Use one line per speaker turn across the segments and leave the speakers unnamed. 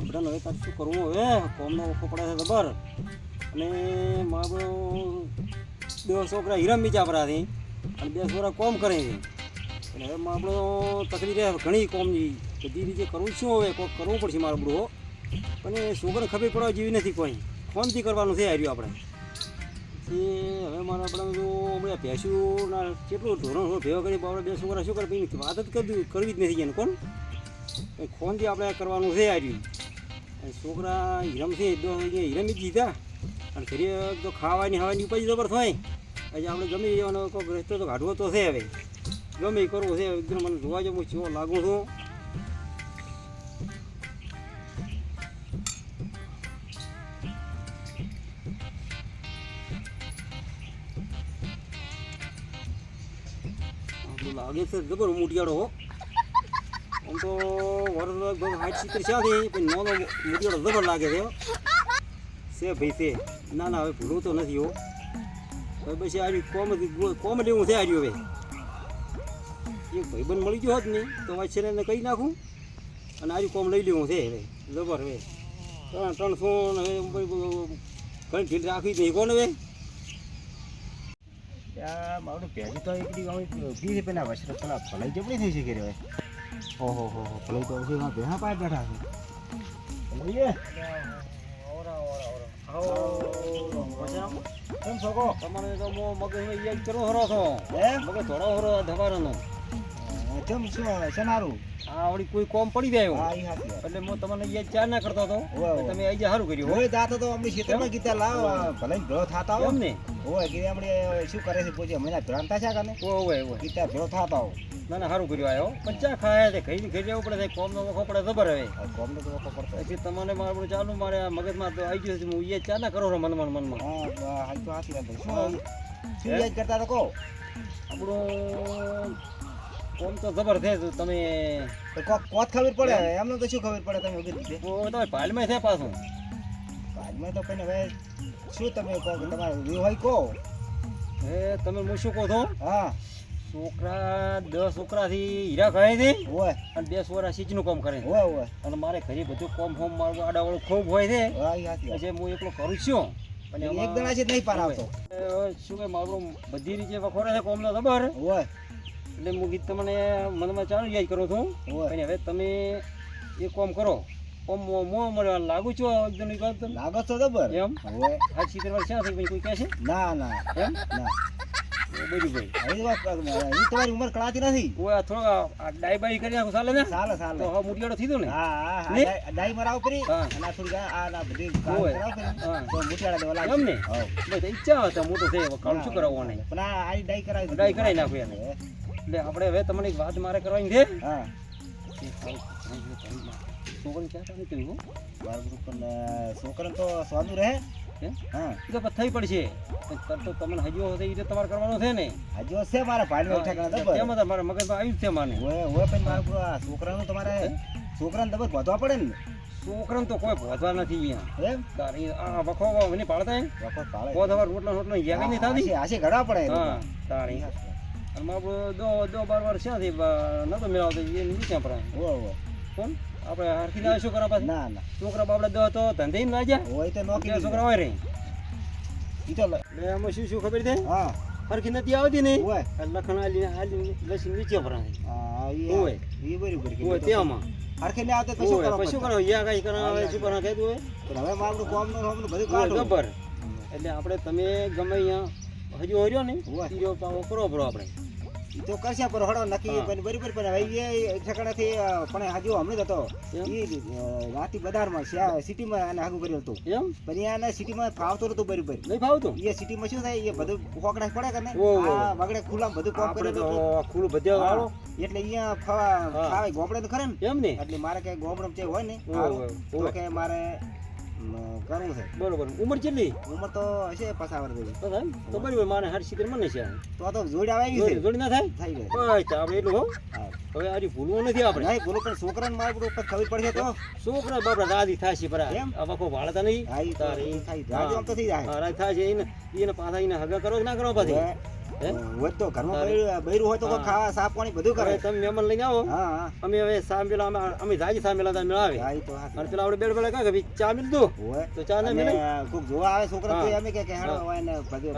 આ બધાને હવે કાંઈ શું કરવું હવે? કોમનો ઓખો પડે છે ખબર? અને મારો બે છોકરા હિરમ બીજા પરાથી. અને બે છોકરા કોમ કરે છે. એટલે હવે આપણો તકલીફ રહે ઘણી કોમની. બધી રીતે કરવું શું હવે? કોક કરવું પડશે મારો બુડો પણ એ છોકરાને ખબર પડવા જેવી નથી કોઈ. ફોનથી કરવાનું છે આવ્યું આપણે? એ હવે મારે આપણે જો હમણાં ભેંસું કેટલું ધોરણ હોય ભેગો કરી આપણે બે છોકરા શું કરે? વાત જ કરવી જ નથી એને કોણ? ફોનથી આપણે કરવાનું હાર્યું? અને છોકરા હીરમ છે તો અહીંયા હીરમ જીધા અને ઘરે તો ખાવાની ખાવાની ઉપજ જબર થાય આજે આપણે ગમે જવાનો કોઈક રસ્તો તો કાઢવો તો છે હવે. ગમે કરવું છે, એકદમ મને જોવા જો હું ચેવો લાગુ છું. લાગે છે જબર મૂટિયાળો હો. આમ તો વરસ લગભગ હાઈટ સિત્તેર છે, પણ નાનો મૂટિયાળો જબર લાગે છે સે છે ભાઈ, છે. ના ના, હવે ભૂલું તો નથી, હો. હવે પછી આ કોમેડી કોમેડી હું છે આ હવે. એક ભાઈબંધ મળી ગયો હોત ને, તો વાંચે એને કહી નાખું. અને આજે કોમ લઈ લેવું છે, હવે. જબર હવે. ત્રણ ત્રણસો ને હવે ઘણી ઢીલ રાખવી નહીં કોણ, હવે?
મારું પહેલી તો એકડી છે પેલા વસ્ત્ર પેલા ફલાઈ જબડી થઈ શકે રે ઓહો હો હો. ભલાઈ તો છે એમાં ભેહા પાય બેઠા છે. સમજીએ કેમ છોકો
તમારે તો મો મગજમાં યાદ કરો હરો છો. મગજ થોડો હરો ધબારાનો.
કેમ
વળી કોઈ કોમ પડી જાય એટલે હું તમને યાદ ચાર ના કરતો હતો. તમે અહીંયા સારું કર્યું
હોય દાતો તો અમને ક્ષેત્રમાં કીધા લાવ ભલાઈ ભેળો થતા હોય
એમ ને?
ઓય કે આપણે શું કરે છે પૂછે? મને ભ્રાંતા છે કાને
ઓવે ઓવે
કીધા ભેળો થાતા હો
ના ના સારું કર્યું આયો. પંચા ખાયા છે ખાઈ ખાઈ જવું પડે કોમ નો વખો પડે ખબર હવે.
આ કોમ તો વખો પડતો.
પછી તમને મારું ચાલુ મારે મગજમાં તો આવી ગયું છે હું એ ચા ના કરો મન મન મન મનમાં.
હા હા હાલ તો હાથી રાંધે શું શું યાદ કરતા તો કહો?
આપણું કોમ તો જબર છે તમે
કોત ખબર પડે એમને તો શું ખબર પડે તમે
તમે પાલમાં છે પાછું.
આજમાં તો કઈ હવે શું તમે કહો કે તમારે વિવાહ હોય કહો
એ તમે હું શું કહો છો?
હા.
છોકરા દસ છોકરાથી હીરા ખાય છે
હોય.
અને બે છોકરા સિંચનું કામ કરે હોય
ઓય
અને મારે ઘરે બધું કોમ ફોમ મારું આડાવાળું ખૂબ હોય છે. પછી હું એકલો કરું છું. અને
એક દણા છે નહીં પાર આવતો
શું કે મારું બધી રીતે વખોરે છે કોમનો ખબર
હોય.
એટલે હું ગીત તમને મનમાં ચાલુ યાદ કરું છું. અને હવે તમે એ કોમ કરો. મો મો મળે લાગુ છો એકદમ વાત તમે.
લાગો
એમ?
ઓય
આ સિત્તેર વર્ષ ક્યાં થઈ કોઈ કહે છે?
ના ના
એમ?
ના.
બધું ભાઈ.
હવે વાત એ તમારી ઉંમર કળાતી નથી.
કોઈ થોડો આ ડાઈ બાઈ કરી નાખો ચાલે ને?
ચાલે ચાલે.
તો હવે થયું ને?
હા હા? ડાઈ- મરાવ કરી. અને આ થોડી આ આ બધી કામ
ઓય.
કરાવ કરી તો મુઠિયાળા દેવા લાગે
એમ ને?
હા
ઈચ્છા હતા મોટો કામ શું કરાવવાનું?
પણ આ આ ડાઈ કરાવી
ડાઈ કરાવી નાખો એને. એટલે આપણે હવે તમને એક વાત મારે કરવાની છે.
હા.
છોકરી ક્યાં કામ કર્યું હો?
બરાબર પણ છોકરાને તો સ્વાદુ રહે.
હે? એ તો થઈ પડશે. પણ તો તમને હજુ હશે એ તો તમારે કરવાનું છે ને.
હજુ છે મારા ભાઈ ઠેકાણા દબર
તેમાં તો મારા મગજમાં આવ્યું જ છે માને.
ઓય ઓય પણ મારા છોકરાનું તમારે છોકરાને દબર વધવા પડે ને.
છોકરાને તો કોઈ ભોજવા નથી અહીંયા. વખો મને પાડતા પોત હવાર રોટલા રોટલા યાગ નહીં થતી?
આશે ઘડા પડે
હા. તારી અને મારું દો દો બાર વાર ક્યાંથી ન તો મેળવતો એ નીચે આપણે કોણ? આપણે હરખી ના શું કરવા
ના ના.
છોકરા બાપડા દો તો ધંધે ના ગયા
હોય તો નોકરી
છોકરા હોય રે.
ઈ તો લે
એટલે શું શું ખબર છે?
હા.
હરખી નથી આવતી ને?
ઓય
લખણ આલી આલી લસી નીચે ભરાય.
હા ઈ
ઓય.
ઈ બરાબર કીધું.
હોય તેમાં.
હરખી ને આવતે તો શું
હોય
કરવા
પછી શું કરો યા કઈ કરવા આવે શું કરવા કહેતું હોય?
પણ હવે મારું નો હોમનું બધું કાઢો
ગબર એટલે આપણે તમે ગમે અહીંયા હજુ હર્યો ને
હોય.
તીરો પાવો કરો બરો આપણે.
તો કરશે પર હડો નક્કી. પણ બરાબર પણ હવે એ ઠેકાણાથી પણ હજુ હમણાં જ હતો. અ, રાતી બજારમાં સિટીમાં એને હાગું કર્યું હતું.
એમ?
પણ એને સિટીમાં ફાવતું નતું બરાબર.
નહીં ફાવતો?
એ સિટીમાં શું થાય એ બધું હોકડા પડે કે ને. આ વગડે ખુલ્લામાં બધું કામ કરે
તો. ખુલ્લું બધે વાળો.
એટલે અહીંયા ફાવા ગોમડે તો ખરે ને?
એમ ને?
એટલે મારે કઈ ગોમડમ જે હોય ને? તો કે મારે કરવું છે.
બરોબર. ઉંમર કેટલી?
ઉંમર તો હશે પસાવર જેવી
તો થાય તો બરોબર મારે હર સિત્તેર મને છે
તો તો જોડ આવી છે.
જોડી ના થાય?
થઈ જાય.
બસ આપણે એટલું હો. હવે આરી ભૂલવું નથી આપણે.
નહીં ભૂલો પણ છોકરાને મારા ઉપર ખબર પડશે તો.
છોકરા બાપડા દાદી છે પરા.
એમ?
આ બાપો વાળતા નહીં.
ઈ થાય. રાજી આમ તો થઈ જાય.
રાજી થાય છે. એને એને પાછા એને હગા કરો કે ના કરો પછી?
હોય તો ઘરમાં. બૈરું હોય તો ખાવા સાફ પાણી બધું કરે.
તમે મહેમાન લઈને આવો. અમે હવે સામેલા અમે અમે જાજી સામેલા તમે આવે. અને પેલા આપણે બેડ બેડ કાંઈ કે ભઈ ચા મિલ દો તો ચા ના મિલે
કોક જોવા આવે છોકરા તો અમે કે કે હેડો. હોય ને બધું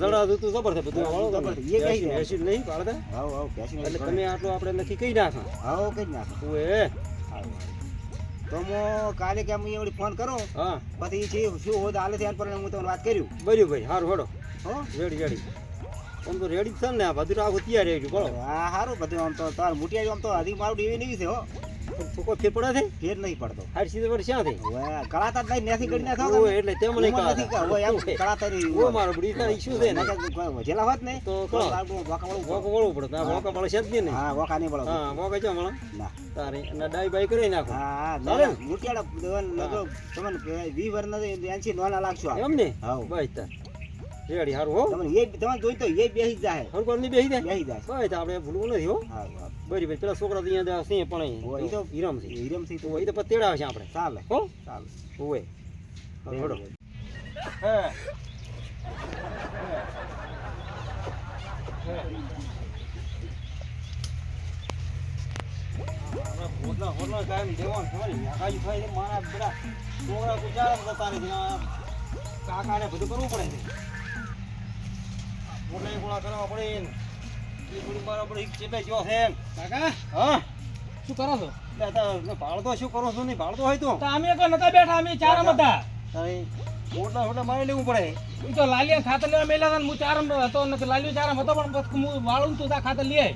જડા જબર છે બધું વાળો
જબર. એ કઈ
બેસી-. નહીં પાડતા
હાવ, હાવ, બેસીને
એટલે તમે આટલું આપણે નક્કી કરી નાખો.
હાવ, કઈ જ નાખો.
ઓએ
તો હું કાલે કે મુ વળી ફોન કરો.
હા.
પછી શું હોય તો હાલે ધ્યાન પર હું તમને વાત કર્યું.
બર્યું ભાઈ સારું હેડો.
હો?
Ready ready. આમ તો રેડી છે ને આ બધું આખું તૈયાર ગયું. બોલો.
હા સારું. બધું આમ તો તાર મુટિયા આમ તો હજી મારું ડેવી નહીં છે હો.
કોઈ ફેર પડે છે?
ફેર નહીં પડતો.
હાર સીધે પર શ્યાં થઈ?
કળાતા જ નહીં નેથી કરી નાખો
એટલે તે મને
ઉંમર નથી કે હવે એમ કળાતા રહી
ઓ મારો બડી તારી શું છે ને?
જેલા હોત ને
તો
વાંકા વાળું
વોકો વળવું પડે. વોકા મળે છે જ નહીં
હા વાંકા નહીં પડો.
હા વોકા જો મળે?
ના.
તારે અને ડાઈ બાઈ કરી નાખો.
હા
ચાલે
ના, લગો તમને વી વર્ષના એનસી નોના લાગશો
એમ ને?
હાવ.
બસ તાર. રેડી હારું હો.
તમને એ તમારે જોઈ તો એ બેસી જાય.
હરકોરની બેસી જાય?
બેસી જાય.
બસ આપણે ભૂલવું નથી હો.
હા
બરી ભાઈ પેલા છોકરા તો અહીંયા સિંહ પણ
ઈ તો
હીરમ છે.
હીરમથી
તો એ તો પછી તેડાવે છે આપણે.
ચાલે.
હો?
ચાલે.
ઓય હડો.
હે.
હોટલા હોટલા કાયમ દેવાનું ખબર ને થાય મારા બધા છોકરા ગુજારા કરતા નથી આ કાકાને બધું કરવું પડે છે. હોટલા ગોળા કરવા પડે એ ચેપે છે
કાકા?
હા?
શું કરો છો?
ભાડતો શું કરો છો નહીં? ભાડતો હોય તો.
અમે કોઈ નતા બેઠા અમે ચારમ હતા
મોટા હોટલા મારી લેવું પડે.
તો લાલિયા ખાતર લેવા મેલા હતા હું ચારમ હતો ને લાલિયો ચારમ હતો પણ હું વાળું તું તા ખાતર લઈ.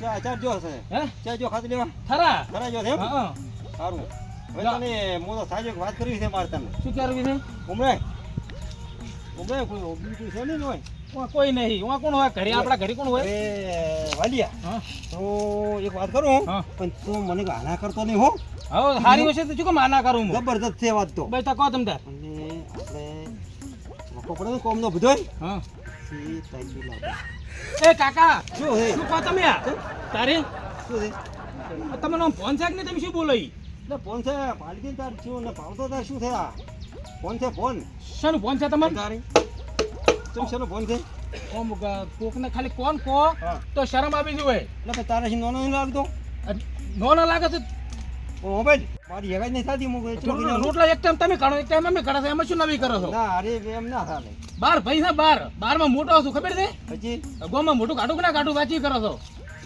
ચા ચાર જો છે.
હે?
ચા જો ખાતી લેવા?
ખરા
ખરા જો છે
હા
સારું. હવે. તને હું તો સાજો વાત કરવી છે મારે તને.
શું કરવી છે?
ઉમરે કોઈ કોઈ છે નહીં ને હોય.
ઉવા કોઈ નહીં. ઉવા કોણ હોય? ઘરે આપણા ઘરે કોણ હોય?
વાલિયા.
હા.
તો એક વાત કરું
હા.
પણ તું મને આના કરતો નહીં હો.
હવે સારી હશે તો શું કેમ આના કરું હું?
જબરદસ્ત છે વાત તો.
બસ તા કહો તમ તાર
અને આપણે પડે ને કોમનો
હા.
સી તાઈ
એ કાકા
શું હે
શું કહો તમે તારે?
શું તમે
તમને ફોન છે કે નહીં? તમે શું બોલો ઈ?
ફોન છે પાલકી તાર શું ને ભાવતો તાર શું આ ફોન છે ફોન?
શાનું ફોન છે તમારે?
તારી? ચમ શાનો ફોન છે?
ઓમ કોકને ખાલી કોણ
કો
તો શરમ આવી જુએ.
એટલે તારે શી નોનો લાગતો?
નો ના લાગે તો
મોબાઈલ? મારી હેગાજ નહીં થતી હું
રોટલા એક ટાઈમ તમે કાઢો એક ટાઈમ અમે કાઢો છો એમાં શું નવી કરો છો?
ના અરે એમ ના ચાલે
બાર ભાઈ છે બાર. બારમાં મોટો છું ખબર છે?
પછી?
ગોમાં મોટું કાઢું કે ના કાઢું વાંચી કરો છો?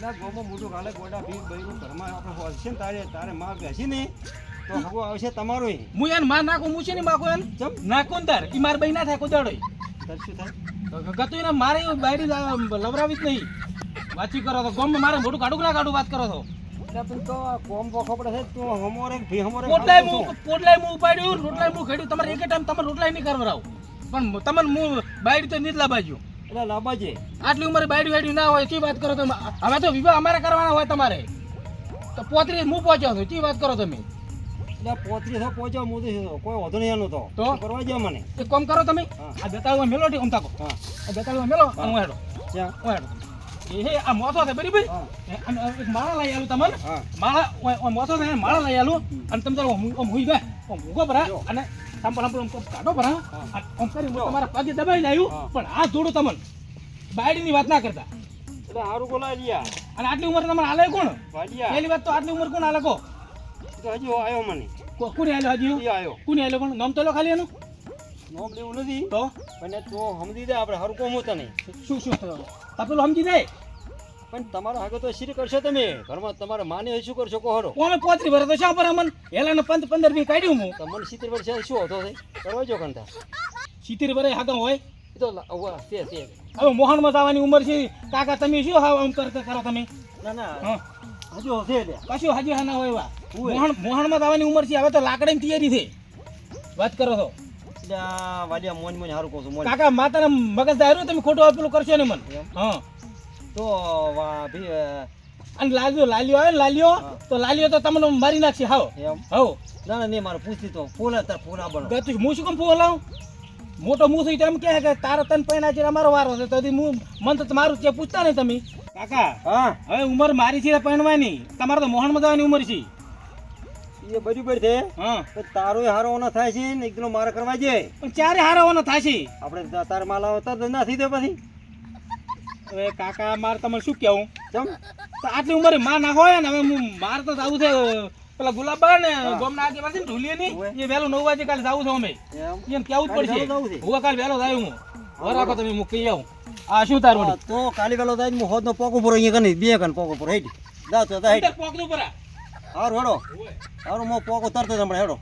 ના ગોમાં મોટું કાઢે ગોડા ભી બૈરું ઘરમાં આપણે હોલશે ને તારે તારે માં બેસી ને તો હગો આવશે તમારો
હું એને માં નાખું હું છે ને માખું એને?
ચમ.
નાખું તાર ઈ માર ભાઈ ના થાય કોદાડો
તાર શું થાય?
ગતું એને મારે બાયડી લવરાવી જ નહીં. વાંચી કરો તો ગોમાં મારે મોટું કાઢું ના કાઢું વાત કરો
તું?
પણ તમને હું બાયરી તો નહીં જ લાબાજ્યું.
એટલે લાબાજે.
આટલી ઉંમરે બાયડી વાયડી ના હોય ચી વાત કરો તમે? હવે તો વિવાહ અમારે કરવાના હોય તમારે. તો પોતરી હું પહોંચ્યો છું ચી વાત કરો તમે?
એટલે પોત્રીસ પહોંચ્યો હું તો કોઈ વધુ નહીં એનું તો.
તો?
કરવા જાય મને?
એક કામ કરો તમે.
હા.
આ બેતાળું મેલો ઠીક ઉમતાકો
હા.
આ બેતાળું મેલો હું. હેડો.
ક્યાં?
હું હેડો. એ હે આ મોથો છે બરાબર?
હા.
અને એક માળા લઈ આલું તમને. માળા છે માળા લઈ આલું. અને તમે તારો હું હું બે મૂકો ભરા અને સંપલ સંપલ આમ કાઢો ભરા.
હા.
આમ કરી તમારા પગે દબાઈ
લાવ્યું.
પણ આ જોડું તમને. બાયડીની વાત ના કરતા.
એટલે સારું
અને આટલી ઉંમર તમારે હાલે કોણ? પહેલી વાત તો આટલી ઉંમર કોણ હાલે કો?
તો હજી આવ્યો મને.
કોને હાલ્યો હજી?
એ આવ્યો
કોને હાલ્યો કોણ નામ તો લો ખાલી એનું.
નોમ લેવું નથી.
તો?
પણ તું સમજી દે આપણે હર કોમ તને
શું શું તપેલું સમજી દે
પણ તમારો આગળ તો શ્રી કરશો તમે. ઘરમાં તમારે માને શું કરશો કહો હરો.
કોમે પોતરી તો શા પર અમન? હેલાને પંદ પંદર વી કાઢ્યું હું.
તમને મને સિત્તેર વર્ષ શું હતો કરવા જો કંતા
સિત્તેર ભરે હાગમ હોય?
તો છે છે
હવે મોહનમાં જવાની ઉંમર છે. કાકા તમે શું આમ કરતા કરો તમે?
ના ના. હજુ હશે
કશું હજી હા ના હોય એવા.
હોય.
મોહન મોહનમાં જવાની ઉંમર છે. હવે તો લાકડાની તૈયારી છે. વાત કરો છો.
વાડિયા મોન મોન હારું કહું છું
કાકા માતાના મગજ દાયરું તમે ખોટું પેલું કરશો ને મને.
એમ?
હા.
તો વા ભી
અને લાલ્યો લાલ્યો આવે ને લાલ્યો તો લાલ્યો તો તમને મારી નાખશે. હાવ.
એમ?
હવ.
ના ના નહીં મારે પૂછતી તો. ફૂલ તાર ફૂલ આ બનો
ગતું હું શું કેમ ફૂલ લાવું મોટો મું છું એમ કે તારો તન પૈણા છે અમારો વારો છે. તો હું મન તો મારું છે પૂછતા નહીં તમે. કાકા
હા.
હવે ઉંમર મારી છે પૈણવાની. તમારે તો મોહનમાં જવાની ઉંમર છે.
એ બરાબર છે.
હા.
તો તારો હારો ઓનો થાય છે ને એકદમ મારે કરવા જાય
પણ ચારે હારાવાનો થશે
આપણે તાર માલ આવતા જ ના થઈ દે પછી.
હવે કાકા મારે તમને શું કહેવું?
ચમ.
તો આટલી ઉંમરે માં ના હોય ને હવે હું મારે તો આવું છે પેલા ગુલાબા ને ગોમના આગે પાસે ઢૂલીએ ની એ વહેલું નવ વાગે કાલે જાવું છું અમે.
એમ.
કેવું જ પડશે. હું કાલે વહેલો જાય હું. રાખો તમે મૂકી આવું. આ શું તારું
તો કાલી વેલો થાય હું હોદ નો પોક ઉપર અહીંયા કને બે કન પોક ઉપર હેઠી દા તો તા હેઠી
પોકનું પરા
હેડો. હારું મો પોકો તરત જ હમણાં હેડો.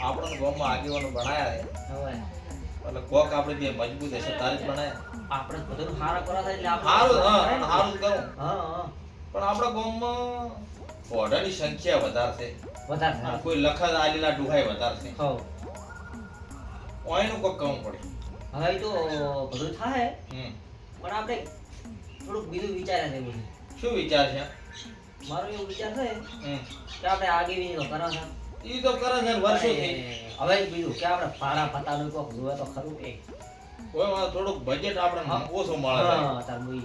આપણને ગામમાં આગેવાનો ભણાયા છે. એટલે કોક આપણે બે મજબૂત હશે તારી ભણાયા.
આપણે બધું સારા કરા થાય એટલે
સારું હા સારું કરું.
હા હા.
પણ આપણા ગામમાં ઘોડાની સંખ્યા વધારે છે.
વધારે
કોઈ લખત આલેલા ડુહાઈ વધારે છે.
હો
ઓયનું કોક કહું પડે.
હવે એ તો બધું થાય.
હમ.
પણ આપણે થોડુંક બીજું વિચારે છે બધું
શું વિચાર છે?
મારો એવો વિચાર છે કે આપણે આગેવી નો કરવા છે.
ઈ તો કરે છે વર્ષોથી.
હવે બીજું કે આપણે ભાડા પતાનું કોક જોવે તો ખરું કે?
કોઈ થોડુંક બજેટ આપણે. મળે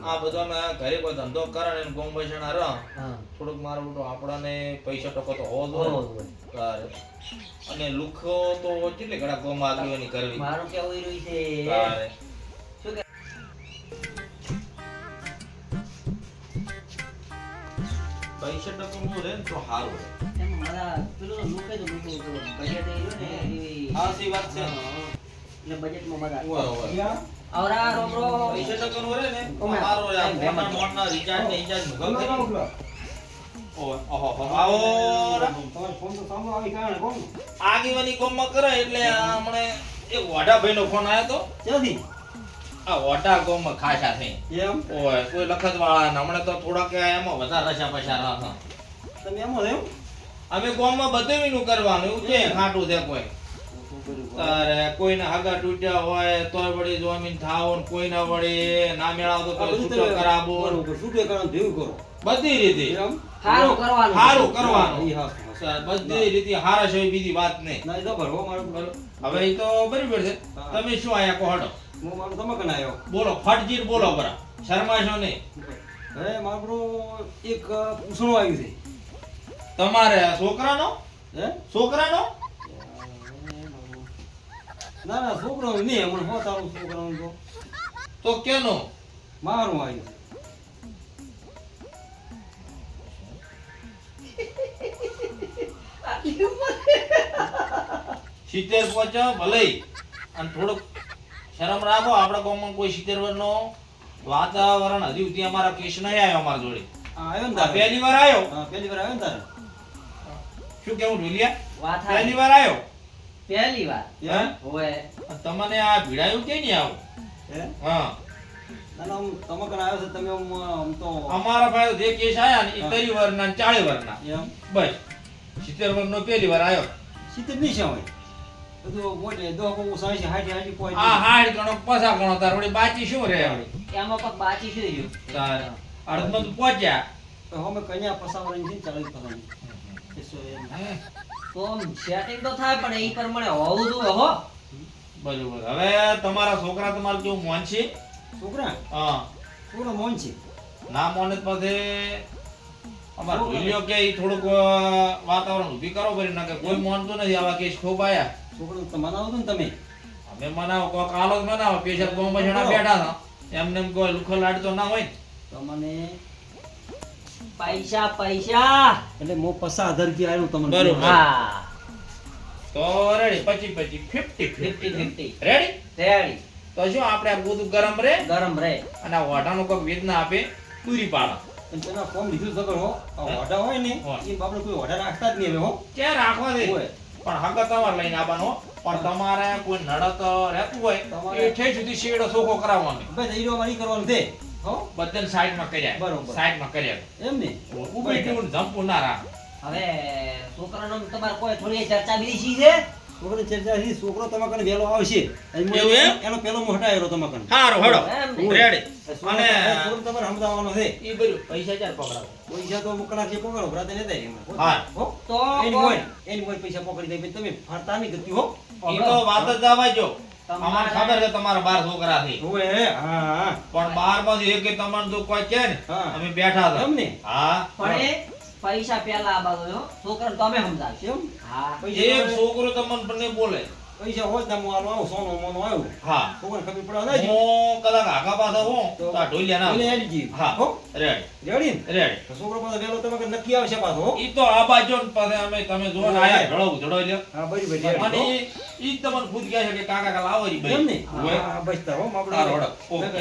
આ બધો ઘરે કોઈ ધંધો કરે ને બસણ રહ થોડુંક મારું બધું આપણને પૈસા ટકો તો હોવો જોઈએ અને લુખો તો કેટલી ઘણા ગોમાં આગેવાની કરવી?
મારું કેવું રહ્યું છે?
પૈસા ટકો નું રહે તો સારું રહે.
એમ મારા પેલું તો તો મૂકે તો બજેટ એ ને એવી-
હા, સી વાત છે.
એટલે બજેટમાં બધા
ઓય, ઓય.
આવરા રોમરો
પૈસા રહે ને આ
એમ.
મોટા મોટા રિચાર્જ ને રિચાર્જનું રા.
કોણ
આગેવાની કોમમાં કરે એટલે આ હમણે એક વાઢાભાઈ નો ફોન આવ્યો તો
ક્યાંથી
આ વાઢા ગોમ ખાસા થઈ
એમ?
ઓય કોઈ લખત વાળા ને હમણાં તો થોડાક એમાં વધારે રસા પૈસા રાખો
તમે એમ એમ?
અમે કોમમાં બધું નું કરવાનું એવું છે ખાટું છે કોઈ? અરે કોઈના હાગા તૂટ્યા હોય તોય વળી જમીન થાવ ને કોઈના વળી ના મેળાવ તો કોઈ છૂટો કરાવો
છૂટો કરવાનું ભેગું કરો?
બધી રીતે.
એમ?
સારું કરવાનું.
સારું કરવાનું. બધી રીતે હારા છે બીજી વાત નહીં. હવે તો બરાબર છે. તમે શું આયા કહો
હું મારું તમે આવ્યો
બોલો ફટજીર બોલો બરા. શરમાશો નહીં.
હવે મારું એક અ, આવ્યું છે.
તમારે આ છોકરાનો?
હે?
છોકરાનો?
ના ના છોકરો નહીં હમણાં હો તારું છોકરાનું તો.
તો કેનો?
મારું આવ્યું.
સિત્તેર પહોંચો ભલે. અને થોડુંક શરમ રાખો આપણા ગામમાં કોઈ સિત્તેર વર્ષનો વાતાવરણ હજી સુધી અમારા કેસ નહીં આવ્યો અમારા જોડે.
હા આવ્યો ને
પહેલી વાર આવ્યો?
પહેલી વાર આવ્યો ને તારે.
શું કેવું ઢોલિયા?
વાત
પહેલી. વાર આવ્યો?
પહેલી વાર?
હે?
હોવે
તમને આ ભીડાયું કે નહીં આવું?
હે?
હા.
ના ના આમ આવ્યો છે તમે આમ આમ તો
અમારા ભાઈ જે કેસ આયા ને એ
હા.
ત્રીસ વર્ષના ને વર્ષના
એમ?
બસ. સિત્તેર વર્ષનો પહેલી વાર આવ્યો.
સિત્તેર નહીં છે હોય બધું મોટે દો કો સાઈસી હાજી હાજી કોઈ
આ હાડ ગણો પસા ગણો તાર બાચી શું રે વળી
એમાં પગ બાચી શું રહ્યું?
તાર અડધમાં તો પહોંચ્યા.
તો અમે કન્યા પસાવવાની છે ને ચાલીસ પસાવવાની.
હમ.
સેટિંગ તો થાય પણ એ પ્રમાણે હોવું જોઈએ હો.
બરોબર. હવે તમારા છોકરા તમારે કેવું મોન છે?
છોકરા?
હા.
છોકરો મોન છે?
ના મોને પછી અમાર ભૂલ્યો કે એ થોડુંક વાતાવરણ ઊભી કરો ભરી નાખે. કોઈ મોનતું નથી. આવા કેસ ખૂબ આયા
છોકરો તો મનાવો તો ને તમે?
અમે મનાવો કોક આલો મનાવો. પેશર બોમ્બ જણા બેઠા હતા એમને એમ કોઈ લુખો લાડતો ના હોય તો
મને
પૈસા પૈસા.
એટલે મો પસા આધારથી આવ્યો તમને
બરોબર.
હા.
તો રેડી પછી પછી fifty
fifty. Fifty
ready
ready
તો શું આપણે આ બધું ગરમ રે.
ગરમ રહે
અને આ વાઢાનો કોઈક વેદના આપે પૂરી પાડા.
તેના ફોર્મ લીધું ખબર હો? આ હોય ને એ બાપડે કોઈ વાઢા રાખતા જ નહીં હવે હો.
ક્યાં રાખવા દે?
હોય.
પણ હગત તમારે લઈને આવવાનો. પણ તમારે કોઈ નડત રહેતું હોય એ ઠેઠ સુધી શેડો સોખો કરાવવાનો.
ભાઈ હીરો મારી કરવાનું. છે હો?
બધાને સાઈડમાં કર્યા.
બરોબર.
સાઈડમાં કર્યા.
એમ ને?
ઊભી ટીવું જંપું ના રાખ.
હવે છોકરાનો તમારે કોઈ થોડી ચર્ચા બીજી છે?
છોકરો ચર્ચા છે છોકરો તમારા કને આવશે. અને હું
એવું એમ?
એનો પેલો હું હટાયેલો તમારા કને
હડો. રેડી અને
છોકરો તમારે સમજાવવાનો છે.
એ બધું પૈસા ચાર પકડાવો.
પૈસા તો કલાક છે પકડો ભરાતે નતા એમાં.
હા.
હો.
તો
એની હોય એની હોય પૈસા પકડી દે. તમે ફરતા નહીં ગતિ હો.
એ તો વાત જ જો.
તમારે-
ખબર છે તમારા બાર છોકરા છે.
હોય હે. હા હા.
પણ બારમાંથી એક તમારે તો કોઈ છે ને. અમે બેઠા હતા. હા.
પણ પૈસા પહેલા આ બાજુ હો. છોકરાને તમે સમજાવશો. હા.
એક છોકરો તમને બંને બોલે.
પૈસા હોય ને હું આવું સોનું મોનું આવ્યું.
હા.
છોકરાને ખબર પડે
હું કદાચ આગા પાછા હોઉં તો આ ઢોલિયા ના આવે.
ગઈ.
હા.
હો?
રેડી.
Ready
ready.
છોકરો પાસે વેલો તમે કે નક્કી આવશે પાછો
ઈ તો આ બાજુ ને અમે તમે જો ને આયા ઢળો ઢળો લ્યો.
હા બરી બરી મને
ઈ તમને પૂછ ગયા છે કે કાકા કાલ આવો રી
હો. એમ ને? હા બસ તો હો
હારો, રોડ.